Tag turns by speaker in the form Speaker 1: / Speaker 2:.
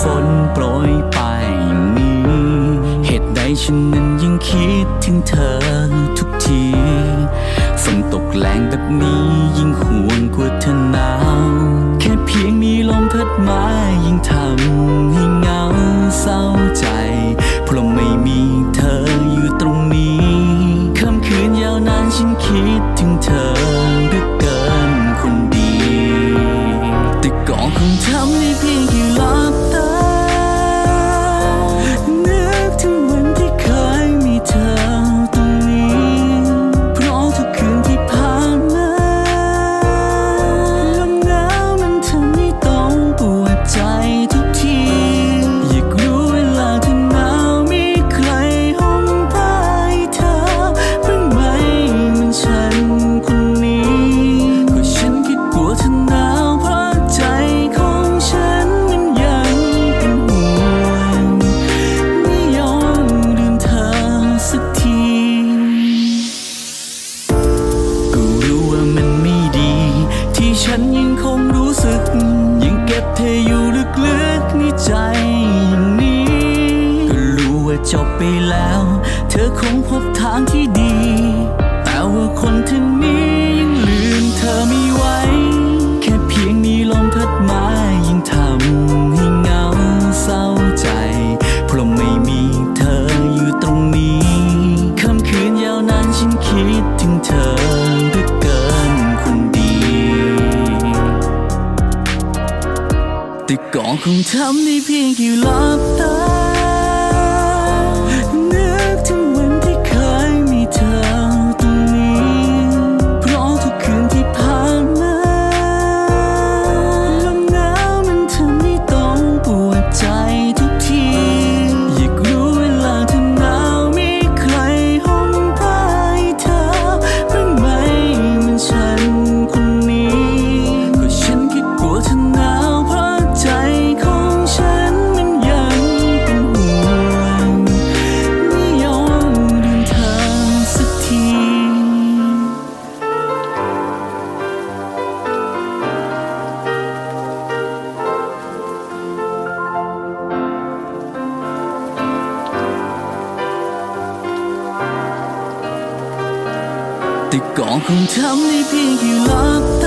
Speaker 1: ฝนโปรยปลายนี้ เหตุใดฉันนั้นยังคิดถึงเธอทุกที ฝนตกแรงแบบนี้ยิ่งห่วงกว่าเธอหนา ฉันยังคงรู้สึกยังเก็บเธออยู่ลึกๆในใจอย่างนี้ ก็รู้ว่าจบไปแล้ว เธอคงพบทางที่ดี แต่ว่าคนท่านนี้ยังลืมเธอไม่ไหว แค่เพียงมีลมพัดมายิ่งทำให้เหงาเศร้าใจ เพราะไม่มีเธออยู่ตรงนี้ค่ำคืนยาวนานฉันคิดถึงเธอ ก็คงทำได้เพียงแค่หลับตา แต่ก่อนคงทำได้เพียงแค่หลับ